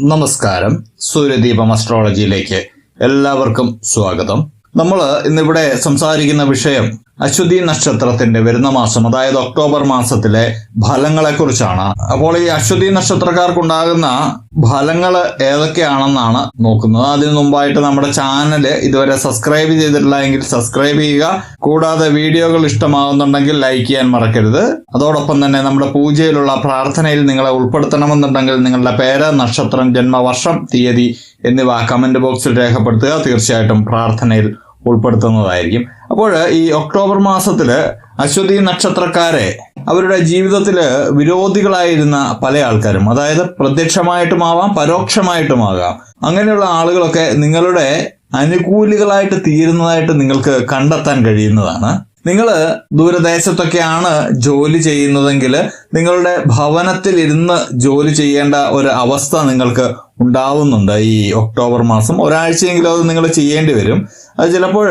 നമസ്കാരം. സൂര്യദീപം അസ്ട്രോളജിയിലേക്ക് എല്ലാവർക്കും സ്വാഗതം. നമ്മൾ ഇന്നിവിടെ സംസാരിക്കുന്ന വിഷയം അശ്വതി നക്ഷത്രത്തിന്റെ വരുന്ന മാസം അതായത് ഒക്ടോബർ മാസത്തിലെ ഫലങ്ങളെ കുറിച്ചാണ് അപ്പോൾ ഈ അശ്വതി നക്ഷത്രക്കാർക്കുണ്ടാകുന്ന ഫലങ്ങൾ ഏതൊക്കെയാണെന്നാണ് നോക്കുന്നത്. അതിനു മുമ്പായിട്ട് നമ്മുടെ ചാനൽ ഇതുവരെ സബ്സ്ക്രൈബ് ചെയ്തിട്ടില്ല എങ്കിൽ സബ്സ്ക്രൈബ് ചെയ്യുക. കൂടാതെ വീഡിയോകൾ ഇഷ്ടമാകുന്നുണ്ടെങ്കിൽ ലൈക്ക് ചെയ്യാൻ മറക്കരുത്. അതോടൊപ്പം തന്നെ നമ്മുടെ പൂജയിലുള്ള പ്രാർത്ഥനയിൽ നിങ്ങളെ ഉൾപ്പെടുത്തണമെന്നുണ്ടെങ്കിൽ നിങ്ങളുടെ പേര് നക്ഷത്രം ജന്മവർഷം തീയതി എന്നിവ കമന്റ് ബോക്സിൽ രേഖപ്പെടുത്തുക. തീർച്ചയായിട്ടും പ്രാർത്ഥനയിൽ ഉൾപ്പെടുത്തുന്നതായിരിക്കും. അപ്പോൾ ഈ ഒക്ടോബർ മാസത്തിൽ അശ്വതി നക്ഷത്രക്കാരെ അവരുടെ ജീവിതത്തിൽ വിരോധികളായിരുന്ന പല ആൾക്കാരും അതായത് പ്രത്യക്ഷമായിട്ടുമാവാം പരോക്ഷമായിട്ടുമാകാം അങ്ങനെയുള്ള ആളുകളൊക്കെ നിങ്ങളുടെ അനുകൂലികളായിട്ട് തീരുന്നതായിട്ട് നിങ്ങൾക്ക് കണ്ടെത്താൻ കഴിയുന്നതാണ്. നിങ്ങൾ ദൂരദേശത്തൊക്കെയാണ് ജോലി ചെയ്യുന്നതെങ്കിൽ നിങ്ങളുടെ ഭവനത്തിൽ ഇരുന്ന് ജോലി ചെയ്യേണ്ട ഒരു അവസ്ഥ നിങ്ങൾക്ക് ഉണ്ടാവുന്നുണ്ട് ഈ ഒക്ടോബർ മാസം. ഒരാഴ്ചയെങ്കിലും അത് നിങ്ങൾ ചെയ്യേണ്ടി വരും. അത് ചിലപ്പോൾ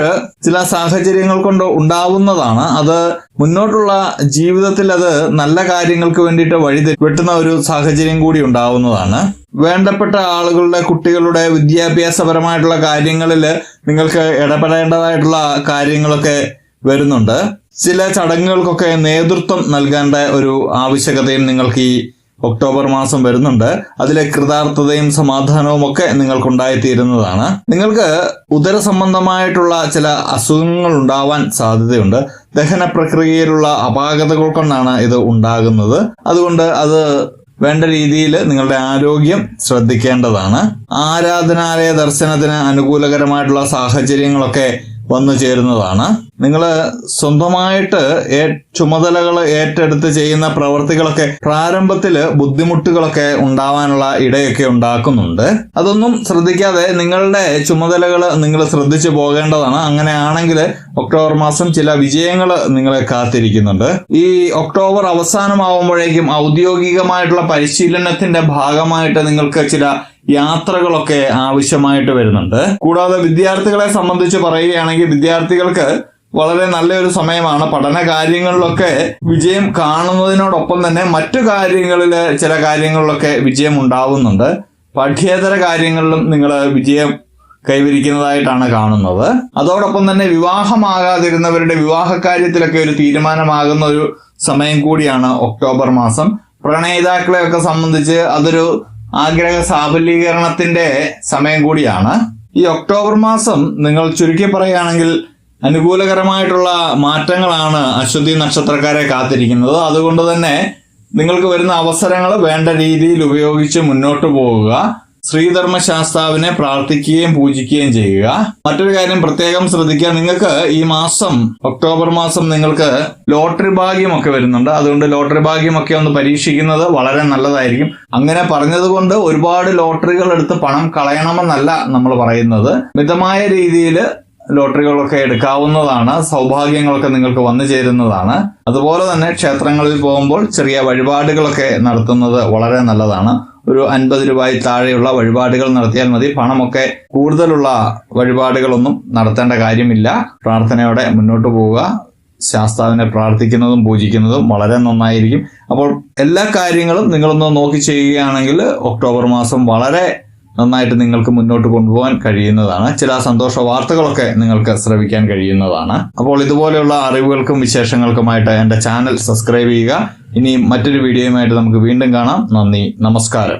ചില സാഹചര്യങ്ങൾ കൊണ്ട് ഉണ്ടാവുന്നതാണ്. അത് മുന്നോട്ടുള്ള ജീവിതത്തിൽ അത് നല്ല കാര്യങ്ങൾക്ക് വേണ്ടിയിട്ട് വഴി വെട്ടുന്ന ഒരു സാഹചര്യം കൂടി ഉണ്ടാവുന്നതാണ്. വേണ്ടപ്പെട്ട ആളുകളുടെ കുട്ടികളുടെ വിദ്യാഭ്യാസപരമായിട്ടുള്ള കാര്യങ്ങളിൽ നിങ്ങൾക്ക് ഇടപെടേണ്ടതായിട്ടുള്ള കാര്യങ്ങളൊക്കെ വരുന്നുണ്ട്. ചില ചടങ്ങുകൾക്കൊക്കെ നേതൃത്വം നൽകേണ്ട ഒരു ആവശ്യകതയും നിങ്ങൾക്ക് ഈ ഒക്ടോബർ മാസം വരുന്നുണ്ട്. അതിലെ കൃതാർത്ഥതയും സമാധാനവും ഒക്കെ നിങ്ങൾക്ക് നിങ്ങൾക്കുണ്ടായിത്തീരുന്നതാണ്. നിങ്ങൾക്ക് ഉദര സംബന്ധമായിട്ടുള്ള ചില അസുഖങ്ങൾ ഉണ്ടാവാൻ സാധ്യതയുണ്ട്. ദഹന പ്രക്രിയയിലുള്ള അപാകതകൾ കൊണ്ടാണ് ഇത് ഉണ്ടാകുന്നത്. അതുകൊണ്ട് അത് വേണ്ട രീതിയിൽ നിങ്ങളുടെ ആരോഗ്യം ശ്രദ്ധിക്കേണ്ടതാണ്. ആരാധനാലയ ദർശനത്തിന് അനുകൂലകരമായിട്ടുള്ള സാഹചര്യങ്ങളൊക്കെ വന്നു ചേരുന്നതാണ്. നിങ്ങൾ സ്വന്തമായിട്ട് ചുമതലകൾ ഏറ്റെടുത്ത് ചെയ്യുന്ന പ്രവർത്തികളൊക്കെ പ്രാരംഭത്തിൽ ബുദ്ധിമുട്ടുകളൊക്കെ ഉണ്ടാവാനുള്ള ഇടയൊക്കെ ഉണ്ടാക്കുന്നുണ്ട്. അതൊന്നും ശ്രദ്ധിക്കാതെ നിങ്ങളുടെ ചുമതലകൾ നിങ്ങൾ ശ്രദ്ധിച്ചു പോകേണ്ടതാണ്. അങ്ങനെയാണെങ്കിൽ ഒക്ടോബർ മാസം ചില വിജയങ്ങൾ നിങ്ങളെ കാത്തിരിക്കുന്നുണ്ട്. ഈ ഒക്ടോബർ അവസാനമാവുമ്പോഴേക്കും ഔദ്യോഗികമായിട്ടുള്ള പരിശീലനത്തിന്റെ ഭാഗമായിട്ട് നിങ്ങൾക്ക് ചില യാത്രകളൊക്കെ ആവശ്യമായിട്ട് വരുന്നുണ്ട്. കൂടാതെ വിദ്യാർത്ഥികളെ സംബന്ധിച്ച് പറയുകയാണെങ്കിൽ വിദ്യാർത്ഥികൾക്ക് വളരെ നല്ലൊരു സമയമാണ്. പഠന കാര്യങ്ങളിലൊക്കെ വിജയം കാണുന്നതിനോടൊപ്പം തന്നെ മറ്റു കാര്യങ്ങളിൽ ചില കാര്യങ്ങളിലൊക്കെ വിജയം ഉണ്ടാവുന്നുണ്ട്. പഠ്യേതര കാര്യങ്ങളിലും നിങ്ങൾ വിജയം കൈവരിക്കുന്നതായിട്ടാണ് കാണുന്നത്. അതോടൊപ്പം തന്നെ വിവാഹമാകാതിരുന്നവരുടെ വിവാഹ കാര്യത്തിലൊക്കെ ഒരു തീരുമാനമാകുന്ന ഒരു സമയം കൂടിയാണ് ഒക്ടോബർ മാസം. പ്രണയിതാക്കളെയൊക്കെ സംബന്ധിച്ച് അതൊരു ആഗ്രഹ സാഫല്യീകരണത്തിന്റെ സമയം കൂടിയാണ്. ഈ ഒക്ടോബർ മാസം നിങ്ങൾ ചുരുക്കി പറയുകയാണെങ്കിൽ അനുകൂലകരമായിട്ടുള്ള മാറ്റങ്ങളാണ് അശ്വതി നക്ഷത്രക്കാരെ കാത്തിരിക്കുന്നത്. അതുകൊണ്ട് തന്നെ നിങ്ങൾക്ക് വരുന്ന അവസരങ്ങൾ വേണ്ട രീതിയിൽ ഉപയോഗിച്ച് മുന്നോട്ട് പോവുക. ശ്രീധർമ്മശാസ്താവിനെ പ്രാർത്ഥിക്കുകയും പൂജിക്കുകയും ചെയ്യുക. മറ്റൊരു കാര്യം പ്രത്യേകം ശ്രദ്ധിക്കുക. നിങ്ങൾക്ക് ഈ മാസം ഒക്ടോബർ മാസം നിങ്ങൾക്ക് ലോട്ടറി ഭാഗ്യമൊക്കെ വരുന്നുണ്ട്. അതുകൊണ്ട് ലോട്ടറി ഭാഗ്യമൊക്കെ ഒന്ന് പരീക്ഷിക്കുന്നത് വളരെ നല്ലതായിരിക്കും. അങ്ങനെ പറഞ്ഞതുകൊണ്ട് ഒരുപാട് ലോട്ടറികൾ എടുത്ത് പണം കളയണമെന്നല്ല നമ്മൾ പറയുന്നത്. മിതമായ രീതിയിൽ ലോട്ടറികളൊക്കെ എടുക്കാവുന്നതാണ് സൗഭാഗ്യങ്ങളൊക്കെ നിങ്ങൾക്ക് വന്നു ചേരുന്നതാണ്. അതുപോലെ തന്നെ ക്ഷേത്രങ്ങളിൽ പോകുമ്പോൾ ചെറിയ വഴിപാടുകളൊക്കെ നടത്തുന്നത് വളരെ നല്ലതാണ്. ഒരു അൻപത് രൂപയിൽ താഴെയുള്ള വഴിപാടുകൾ നടത്തിയാൽ മതി. പണമൊക്കെ കൂടുതലുള്ള വഴിപാടുകളൊന്നും നടത്തേണ്ട കാര്യമില്ല. പ്രാർത്ഥനയോടെ മുന്നോട്ട് പോവുക. ശാസ്താവിനെ പ്രാർത്ഥിക്കുന്നതും പൂജിക്കുന്നതും വളരെ നന്നായിരിക്കും. അപ്പോൾ എല്ലാ കാര്യങ്ങളും നിങ്ങളൊന്ന് നോക്കി ചെയ്യുകയാണെങ്കിൽ ഒക്ടോബർ മാസം വളരെ നന്നായിട്ട് നിങ്ങൾക്ക് മുന്നോട്ട് കൊണ്ടുപോകാൻ കഴിയുന്നതാണ്. ചില സന്തോഷ വാർത്തകളൊക്കെ നിങ്ങൾക്ക് ശ്രവിക്കാൻ കഴിയുന്നതാണ്. അപ്പോൾ ഇതുപോലെയുള്ള അറിവുകൾക്കും വിശേഷങ്ങൾക്കുമായിട്ട് എന്റെ ചാനൽ സബ്സ്ക്രൈബ് ചെയ്യുക. ഇനിയും മറ്റൊരു വീഡിയോയുമായിട്ട് നമുക്ക് വീണ്ടും കാണാം. നന്ദി. നമസ്കാരം.